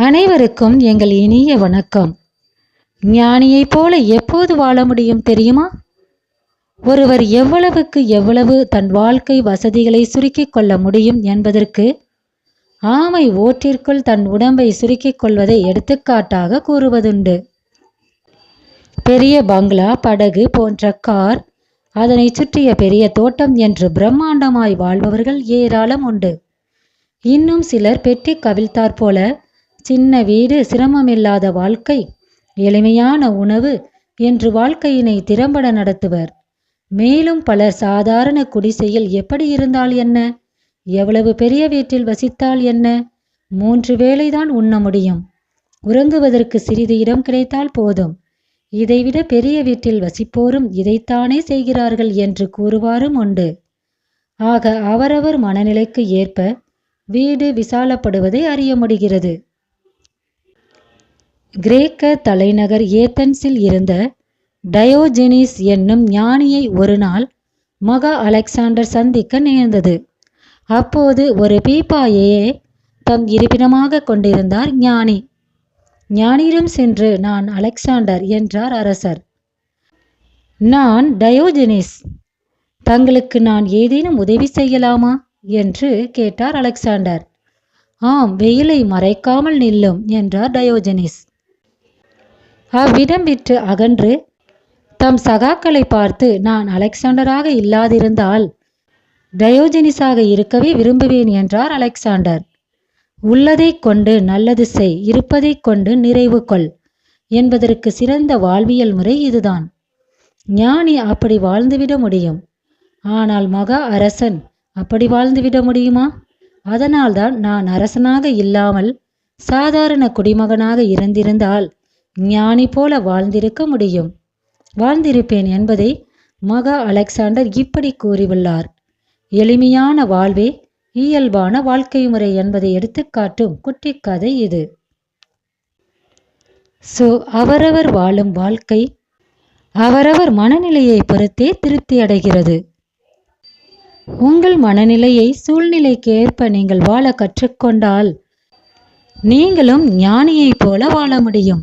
அனைவருக்கும் எங்கள் இனிய வணக்கம். ஞானியைப் போல எப்போது வாழ முடியும் தெரியுமா? ஒருவர் எவ்வளவுக்கு எவ்வளவு தன் வாழ்க்கை வசதிகளை சுருக்கிக் கொள்ள முடியும் என்பதற்கு ஆமை ஓட்டிற்குள் தன் உடம்பை சுருக்கிக் கொள்வதை எடுத்துக்காட்டாக கூறுவதுண்டு. பெரிய பங்களா படகு போன்ற கார் அதனை சுற்றிய பெரிய தோட்டம் என்று பிரம்மாண்டமாய் வாழ்பவர்கள் ஏராளம் உண்டு. இன்னும் சிலர் பெட்டி கவிழ்த்தாற் போல சின்ன வீடு சிரமமில்லாத வாழ்க்கை எளிமையான உணவு என்று வாழ்க்கையினை திறம்பட நடத்துவர். மேலும் பலர் சாதாரண குடிசையில் எப்படி இருந்தால் என்ன? எவ்வளவு பெரிய வீட்டில் வசித்தால் என்ன? மூன்று வேளைதான் உண்ண முடியும். உறங்குவதற்கு சிறிது இடம் கிடைத்தால் போதும். இதைவிட பெரிய வீட்டில் வசிப்போரும் இதைத்தானே செய்கிறார்கள் என்று கூறுவாரும் உண்டு. ஆக அவரவர் மனநிலைக்கு ஏற்ப வீடு விசாலப்படுவதை அறிய முடிகிறது. கிரேக்க தலைநகர் ஏத்தன்ஸில் இருந்த டயோஜெனிஸ் என்னும் ஞானியை ஒரு நாள் மகா அலெக்சாண்டர் சந்திக்க நேர்ந்தது. அப்போது ஒரு பீப்பாயையே தம் இருப்பிடமாக கொண்டிருந்தார் ஞானி. ஞானியிடம் சென்று நான் அலெக்சாண்டர் என்றார் அரசர். நான் டயோஜெனிஸ். தங்களுக்கு நான் ஏதேனும் உதவி செய்யலாமா? என்று கேட்டார் அலெக்சாண்டர். ஆம் வெயிலை மறைக்காமல் நில்லும் என்றார் டயோஜெனிஸ். அவ்விடம் விற்று அகன்று தம் சகாக்களை பார்த்து நான் அலெக்சாண்டராக இல்லாதிருந்தால் டயோஜெனிஸாக இருக்கவே விரும்புவேன் என்றார் அலெக்சாண்டர். உள்ளதைக் கொண்டு நல்லது செய் இருப்பதைக் கொண்டு நிறைவு கொள் என்பதற்கு சிறந்த வாழ்வியல் முறை இதுதான். ஞானி அப்படி வாழ்ந்துவிட முடியும். ஆனால் மகா அரசன் அப்படி வாழ்ந்துவிட முடியுமா? அதனால்தான் நான் அரசனாக இல்லாமல் சாதாரண குடிமகனாக இருந்திருந்தால் ஞானி போல வாழ்ந்திருக்க முடியும். வாழ்ந்திருப்பேன் என்பதை மகா அலெக்சாண்டர் இப்படி கூறியுள்ளார். எளிமையான வாழ்வே இயல்பான வாழ்க்கை முறை என்பதை எடுத்துக்காட்டும் குட்டி கதை இது. ஸோ அவரவர் வாழும் வாழ்க்கை அவரவர் மனநிலையை பொறுத்தே திருப்தி அடைகிறது. உங்கள் மனநிலையை சூழ்நிலைக்கு ஏற்ப நீங்கள் வாழ கற்றுக்கொண்டால் நீங்களும் ஞானியைப் போல வாழ முடியும்.